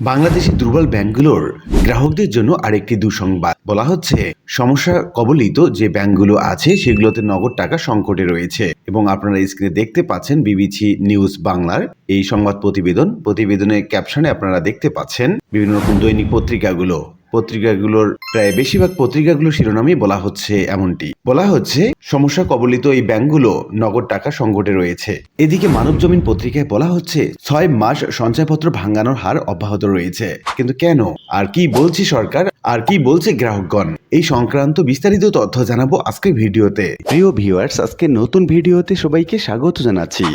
বাংলাদেশি দুর্বল ব্যাংকগুলোর গ্রাহকদের জন্য আরেকটি দুঃসংবাদ। বলা হচ্ছে, সমস্যা কবলিত যে ব্যাংকগুলো আছে, সেগুলোতে নগদ টাকা সংকটে রয়েছে। এবং আপনারা স্ক্রিনে দেখতে পাচ্ছেন বিবিসি নিউজ বাংলার এই সংবাদ প্রতিবেদন। প্রতিবেদনের ক্যাপশনে আপনারা দেখতে পাচ্ছেন বিভিন্ন রকম দৈনিক পত্রিকাগুলো। পত্রিকাগুলোর প্রায় বেশিরভাগ পত্রিকাগুলোর শিরোনামেই বলা হচ্ছে এমনটি। বলা হচ্ছে, সমস্যা কবলিত এই ব্যাংকগুলো নগদ টাকা সংকটে রয়েছে। এদিকে মানব জমিন পত্রিকায় বলা হচ্ছে, ছয় মাস সঞ্চয়পত্র ভাঙানোর হার অব্যাহত রয়েছে। কিন্তু কেন? আর কি বলছে সরকার? আর কি বলছে গ্রাহকগণ? এই সংক্রান্ত বিস্তারিত তথ্য জানাব আজকের ভিডিওতে। প্রিয় ভিউয়ার্স, আজকে নতুন ভিডিওতে সবাইকে স্বাগত জানাচ্ছি।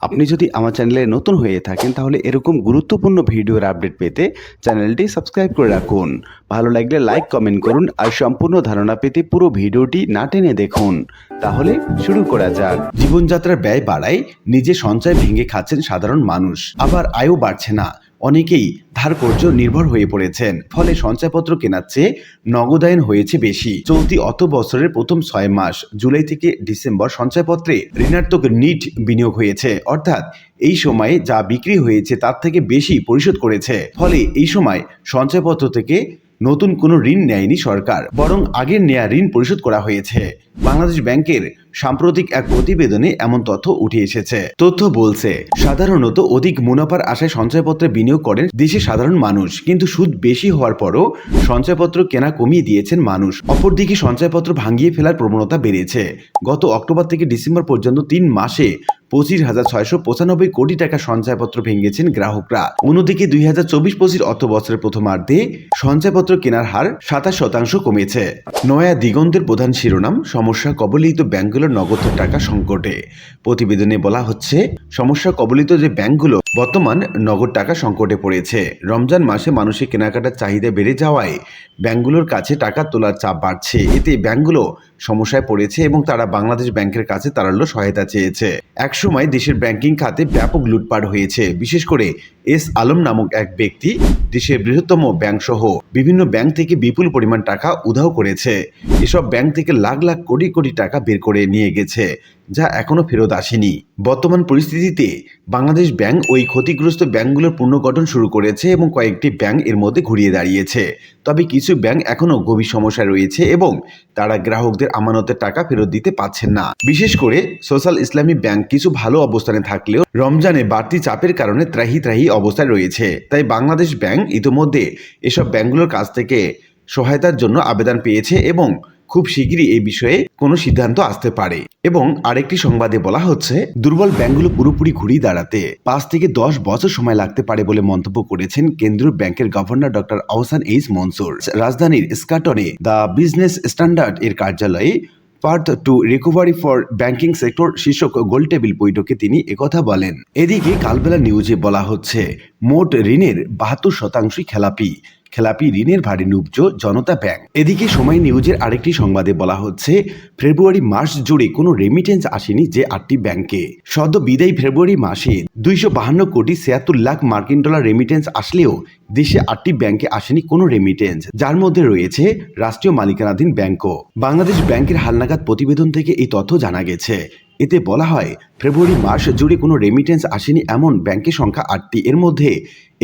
আপনি যদি আমার চ্যানেলে নতুন হয়ে থাকেন, তাহলে এরকম গুরুত্বপূর্ণ ভিডিওর আপডেট পেতে চ্যানেলটি সাবস্ক্রাইব করে রাখুন। ভালো লাগলে লাইক, কমেন্ট করুন আর সম্পূর্ণ ধারণা পেতে পুরো ভিডিওটি না টেনে দেখুন। তাহলে শুরু করা যাক। জীবনযাত্রার ব্যয় বাড়ায়, নিজে সঞ্চয় ভেঙে খাচ্ছেন সাধারণ মানুষ। আবার আয়ও বাড়ছে না। অনেকেই ধার কর্য নির্ভর হয়ে পড়েছেন, ফলে সঞ্চয়পত্র কেনার চেয়ে নগদায়ন হয়েছে বেশি। চলতি অত বছরের প্রথম ছয় মাস, জুলাই থেকে ডিসেম্বর সঞ্চয়পত্রে ঋণাত্মক নিট বিনিয়োগ হয়েছে। অর্থাৎ এই সময়ে যা বিক্রি হয়েছে তার থেকে বেশি পরিশোধ করেছে। ফলে এই সময় সঞ্চয়পত্র থেকে নতুন কোনো ঋণ নেয়নি সরকার, বরং আগের নেয়া ঋণ পরিশোধ করা হয়েছে। বাংলাদেশ ব্যাংকের সাম্প্রতিক এক প্রতিবেদনে এমন তথ্য উঠে এসেছে। তথ্য বলছে, সাধারণত অধিক মুনাফার আশায় সঞ্চয়পত্রে বিনিয়োগ করেন দেশের সাধারণ মানুষ, কিন্তু সুদ বেশি হওয়ার পরও সঞ্চয়পত্র কেনা কমিয়ে দিয়েছেন মানুষ। অপরদিকে সঞ্চয়পত্র ভাঙিয়ে ফেলার প্রবণতা বেড়েছে। গত অক্টোবর থেকে ডিসেম্বর পর্যন্ত তিন মাসে পঁচিশ হাজার ছয়শো পঁচানব্বই কোটি টাকা সঞ্চয়পত্র ভেঙেছেন গ্রাহকরা। অন্যদিকে দুই হাজার চব্বিশ পঁচিশ অর্থ বছরের প্রথমার্ধে সঞ্চয়পত্র কেনার হার সাতাশ শতাংশ কমেছে। নয়া দিগন্তের প্রধান শিরোনাম, সমস্যা কবলিত ব্যাংকগুলোর নগদ টাকা সংকটে। প্রতিবেদনে বলা হচ্ছে, সমস্যা কবলিত যে ব্যাংকগুলো বর্তমান নগদ টাকা সংকটে পড়েছে। রমজান মাসে মানুষের কেনাকাটার চাহিদা বেড়ে যাওয়ায় ব্যাংকগুলোর কাছে টাকা তোলার চাপ বাড়ছে। এতে ব্যাংকগুলো সমস্যায় পড়েছে এবং তারা বাংলাদেশ ব্যাংকের কাছে তারাল্য সহায়তা চেয়েছে। এক সময় দেশের ব্যাংকিং খাতে ব্যাপক লুটপাট হয়েছে। বিশেষ করে এস আলম নামক এক ব্যক্তি দেশের বৃহত্তম ব্যাংক সহ বিভিন্ন ব্যাংক থেকে বিপুল পরিমাণ টাকা উধাও করেছে। এসব ব্যাংক থেকে লাখ লাখ কোটি কোটি টাকা বের করে নিয়ে গেছে, যা এখনও ফেরত আসেনি। বর্তমান পরিস্থিতিতে বাংলাদেশ ব্যাংক ওই ক্ষতিগ্রস্ত ব্যাংকগুলোর পুনর্গঠন শুরু করেছে এবং কয়েকটি ব্যাংক এর মধ্যে ঘুরিয়ে দাঁড়িয়েছে। তবে কিছু ব্যাংক এখনও গভীর সমস্যায় রয়েছে এবং তারা গ্রাহকদের আমানতের টাকা ফেরত দিতে পারছেন না। বিশেষ করে সোশ্যাল ইসলামী ব্যাংক কিছু ভালো অবস্থানে থাকলেও রমজানে বাড়তি চাপের কারণে ত্রাহি ত্রাহি অবস্থায় রয়েছে। তাই বাংলাদেশ ব্যাংক ইতিমধ্যে এসব ব্যাংকগুলোর কাছ থেকে সহায়তার জন্য আবেদন পেয়েছে এবং খুব শিগগিরই এই বিষয়ে কোনো সিদ্ধান্ত আসতে পারে। এবং আরেকটি সংবাদে বলা হচ্ছে, দুর্বল ব্যাংকগুলো পুরোপুরি ঘুরিয়ে দাঁড়াতে পাঁচ থেকে দশ বছর সময় লাগতে পারে বলে মন্তব্য করেছেন কেন্দ্রীয় ব্যাংকের governor doctor Ahsan H Mansur. রাজধানীর স্কাটনে দ্য বিজনেস স্ট্যান্ডার্ড এর কার্যালয়ে path to recovery for banking sector শীর্ষক গোলটেবিল বৈঠকে তিনি একথা বলেন। এদিকে কালবেলা নিউজে বলা হচ্ছে, মোট ঋণের বাহাত্তর শতাংশই খেলাপি। খেলাপি ঋণের ভারে নুবজ জনতা ব্যাংক। এদিকে সময় নিউজের আরেকটি সংবাদে বলা হচ্ছে, ফেব্রুয়ারি মাস জুড়ে কোনো রেমিটেন্স আসেনি যে আটটি ব্যাংকে। সদ্য বিদায়ী ফেব্রুয়ারি মাসে দুইশো বাহান্ন কোটি ছিয়াত্তর লাখ মার্কিন ডলার রেমিটেন্স আসলেও দেশে আটটি ব্যাংকে আসেনি কোনো রেমিটেন্স যার মধ্যে রয়েছে রাষ্ট্রীয় মালিকানাধীন ব্যাংকও। বাংলাদেশ ব্যাংকের হালনাগাদ প্রতিবেদন থেকে এই তথ্য জানা গেছে। এতে বলা হয়, ফেব্রুয়ারি মাস জুড়ে কোনো রেমিটেন্স আসেনি এমন ব্যাংকের সংখ্যা আটটি। এর মধ্যে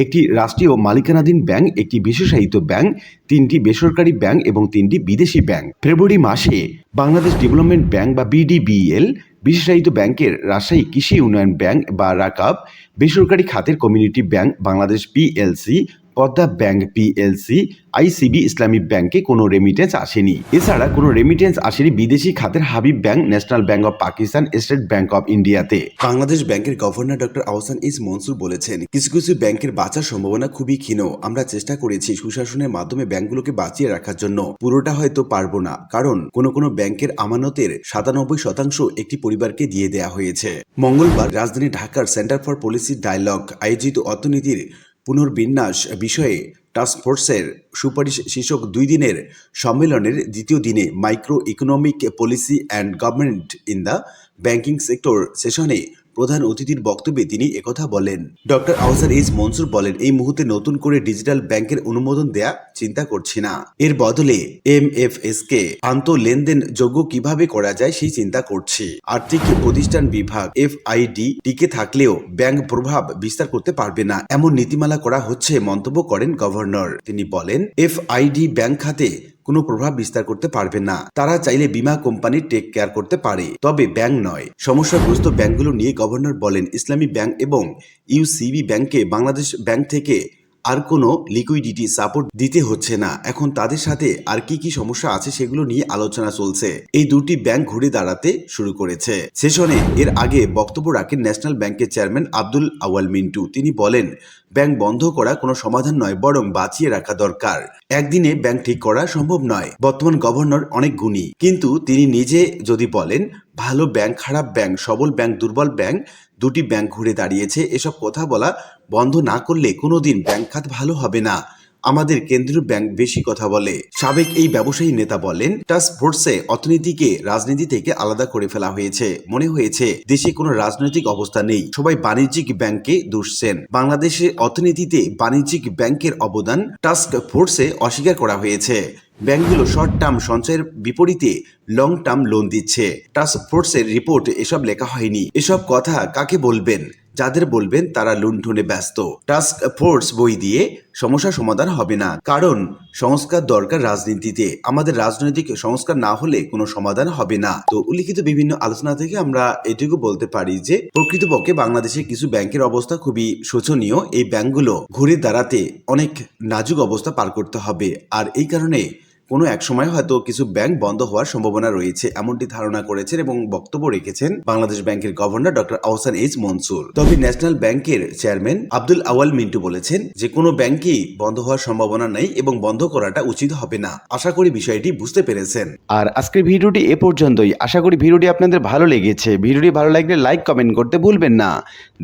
একটি রাষ্ট্রীয় মালিকানাধীন ব্যাংক, একটি বিশেষায়িত ব্যাংক, তিনটি বেসরকারি ব্যাংক এবং তিনটি বিদেশি ব্যাংক। ফেব্রুয়ারি মাসে বাংলাদেশ ডেভেলপমেন্ট ব্যাংক বা বিডিবিএল বিশেষায়িত ব্যাংকের রাজশাহী কৃষি উন্নয়ন ব্যাংক বা রাকাব, বেসরকারি খাতের Community Bank, Bangladesh PLC Padma Bank PLC ICB Islami ব্যাংকে কোনো রেমিটেন্স আসেনি। এছাড়া কোনো রেমিটেন্স আসেনি বিদেশি খাতের Habib Bank National Bank of Pakistan State Bank of ইন্ডিয়াতে বাংলাদেশ ব্যাংকের governor doctor Ahsan H Mansur বলেছেন, কিছু কিছু ব্যাংকের বাঁচার সম্ভাবনা খুবই ক্ষীণ। আমরা চেষ্টা করেছি সুশাসনের মাধ্যমে ব্যাংকগুলোকে বাঁচিয়ে রাখার জন্য। পুরোটা হয়তো পারব না, কারণ কোনো কোনো ব্যাংকের আমানতের সাতানব্বই শতাংশ একটি পরিবারকে দিয়ে দেয়া হয়েছে। মঙ্গলবার রাজধানী ঢাকার সেন্টার ফর পলিসি ডায়ালগ, আয়োজিত অর্থনীতির পুনর্বিন্যাস বিষয়ে টাস্কফোর্সের সুপারিশ শীর্ষক দুই দিনের সম্মেলনের দ্বিতীয় দিনে micro economic policy and government in the banking sector সেশনে প্রধান অতিথির বক্তব্যে তিনি একথা বলেন। ডক্টর আউসার এইচ মনসুর বলেন, এই মুহূর্তে নতুন করে ডিজিটাল ব্যাংকের অনুমোদন দেয়া চিন্তা করছি না। এর বদলে এম এফ এস কে আন্ত লেনদেন যোগ্য কীভাবে করা যায় সেই চিন্তা করছি। আর্থিক প্রতিষ্ঠান বিভাগ এফ আইডি টিকে থাকলেও ব্যাংক প্রভাব বিস্তার করতে পারবে না, এমন নীতিমালা করা হচ্ছে, মন্তব্য করেন গভর্নর। তিনি বলেন এফ আইডি ব্যাংক খাতে কোনো প্রভাব বিস্তার করতে পারবে না। তারা চাইলে বিমা কোম্পানি টেক কেয়ার করতে পারে, তবে ব্যাংক নয়। সমস্যাগ্রস্ত ব্যাংকগুলো নিয়ে গভর্নর বলেন, ইসলামী ব্যাংক এবং ইউসিবি ব্যাংকে বাংলাদেশ ব্যাংক থেকে আর কোনো লিকুইডিটি সাপোর্ট দিতে হচ্ছে না। এখন তাদের সাথে আর কি কি সমস্যা আছে সেগুলো নিয়ে আলোচনা চলছে। এই দুটি ব্যাংক ঘুরে দাঁড়াতে শুরু করেছে। সেশনে এর আগে বক্তব্য রাখেন ন্যাশনাল ব্যাংকের চেয়ারম্যান আব্দুল আওয়াল মিন্টু। তিনি বলেন ব্যাংক বন্ধ করা কোনো সমাধান নয়, বরং বাঁচিয়ে রাখা দরকার। একদিনে ব্যাংক ঠিক করা সম্ভব নয়। বর্তমান গভর্নর অনেক গুণী। কিন্তু তিনি নিজে যদি বলেন, ভালো ব্যাংক খারাপ ব্যাংক সবল ব্যাংক দুর্বল ব্যাংক দুটি ব্যাংক ঘুরে দাঁড়িয়েছে। এসব কথা বলা বন্ধ না করলে কোনোদিন ব্যাংক খাত ভালো হবে না। আমাদের কেন্দ্রীয় ব্যাংক বেশি কথা বলে। সাবেক এই ব্যবসায়ী নেতা বলেন টাস্ক ফোর্সে অর্থনীতিকে রাজনীতি থেকে আলাদা করে ফেলা হয়েছে। মনে হয়েছে, দেশে কোনো রাজনৈতিক অবস্থা নেই। সবাই বাণিজ্যিক ব্যাংকে দুষছেন। বাংলাদেশের অর্থনীতিতে বাণিজ্যিক ব্যাংকের অবদান টাস্ক ফোর্সে অস্বীকার করা হয়েছে। ব্যাংকগুলো শর্ট টার্ম সঞ্চয়ের বিপরীতে লং টার্ম লোন দিচ্ছে। টাস্ক ফোর্সের রিপোর্ট এসব লেখা হয়নি। এসব কথা কাকে বলবেন? যাদের বলবেন তারা লুণ্ঠনে ব্যস্ত। টাস্ক ফোর্স বই দিয়ে সমস্যা সমাধান হবে না। কারণ সংস্কার দরকার রাজনীতিতে। আমাদের রাজনৈতিক সংস্কার না হলে কোনো সমাধান হবে না। তো উল্লিখিত বিভিন্ন আলোচনা থেকে আমরা এটুকু বলতে পারি যে, প্রকৃতপক্ষে বাংলাদেশে কিছু ব্যাংকের অবস্থা খুবই শোচনীয়। এই ব্যাংকগুলো ঘুরে দাঁড়াতে অনেক নাজুক অবস্থা পার করতে হবে। আর এই কারণে কোনো এক সময় হয়তো কিছু ব্যাংক বন্ধ হওয়ার সম্ভাবনা রয়েছে, এমনটি ধারণা করেছেন এবং বক্তব্য রেখেছেন বাংলাদেশ ব্যাংকের governor doctor Ahsan H Mansur. তবে ন্যাশনাল ব্যাংকের চেয়ারম্যান আব্দুল আওয়াল মিন্টু বলেছেন, যে কোনো ব্যাংকই বন্ধ হওয়ার সম্ভাবনা নেই এবং বন্ধ করাটা উচিত হবে না। আশা করি বিষয়টি বুঝতে পেরেছেন। আর আজকের ভিডিওটি এ পর্যন্তই। আশা করি ভিডিওটি আপনাদের ভালো লেগেছে। ভিডিওটি ভালো লাগলে লাইক, কমেন্ট করতে ভুলবেন না।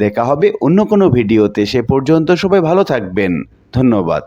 দেখা হবে অন্য কোনো ভিডিওতে। সে পর্যন্ত সবাই ভালো থাকবেন। ধন্যবাদ।